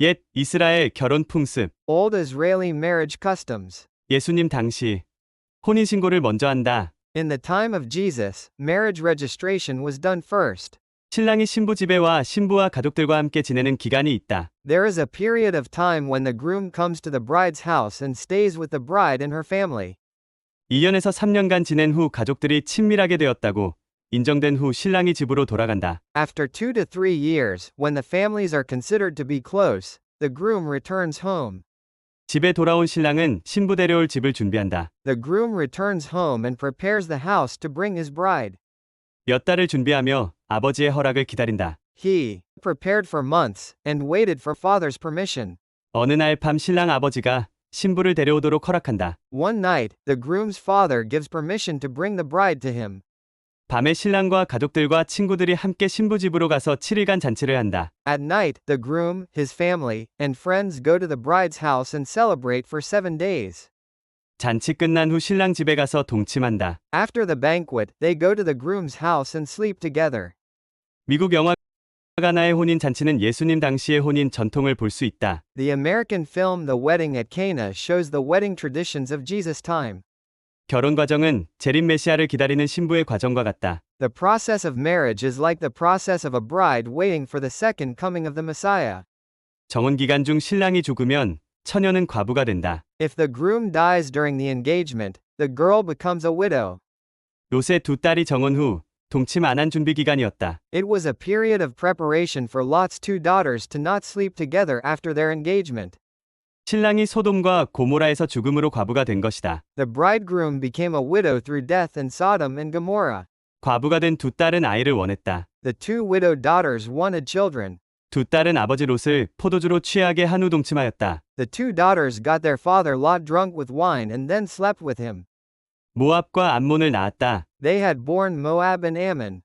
옛 이스라엘 결혼 풍습. Old Israeli marriage customs. 예수님 당시 혼인 신고를 먼저 한다. In the time of Jesus, marriage registration was done first. 신랑이 신부 집에 와 신부와 가족들과 함께 지내는 기간이 있다. There is a period of time when the groom comes to the bride's house and stays with the bride and her family. 2년에서 3년간 지낸 후 가족들이 친밀하게 되었다고 인정된 후 신랑이 집으로 돌아간다. After two to three years, when the families are considered to be close, the groom returns home. 집에 돌아온 신랑은 신부 데려올 집을 준비한다. The groom returns home and prepares the house to bring his bride. 몇 달을 준비하며 아버지의 허락을 기다린다. He prepared for months and waited for father's permission. 어느 날 밤 신랑 아버지가 신부를 데려오도록 허락한다. One night, the groom's father gives permission to bring the bride to him. 밤에 신랑과 가족들과 친구들이 함께 신부 집으로 가서 7일간 잔치를 한다. At night, the groom, his family, and friends go to the bride's house and celebrate for seven days. 잔치 끝난 후 신랑 집에 가서 동침한다. After the banquet, they go to the groom's house and sleep together. 미국 영화 가나의 혼인 잔치는 예수님 당시의 혼인 전통을 볼 수 있다. The American film The Wedding at Cana shows the wedding traditions of Jesus' time. 결혼 과정은 재림 메시아를 기다리는 신부의 과정과 같다. The process of marriage is like the process of a bride waiting for the second coming of the Messiah. 정혼 기간 중 신랑이 죽으면 처녀는 과부가 된다. If the groom dies during the engagement, the girl becomes a widow. 롯의 두 딸이 정혼 후 동침 안 한 준비 기간이었다. It was a period of preparation for Lot's two daughters to not sleep together after their engagement. 신랑이 소돔과 고모라에서 죽음으로 과부가 된 것이다. The bridegroom became a widow through death in Sodom and Gomorrah. 과부가 된 두 딸은 아이를 원했다. The two widowed daughters wanted children. 두 딸은 아버지 롯을 포도주로 취하게 한 후 동침하였다. The two daughters got their father Lot drunk with wine and then slept with him. 모압과 암몬을 낳았다. They had born Moab and Ammon.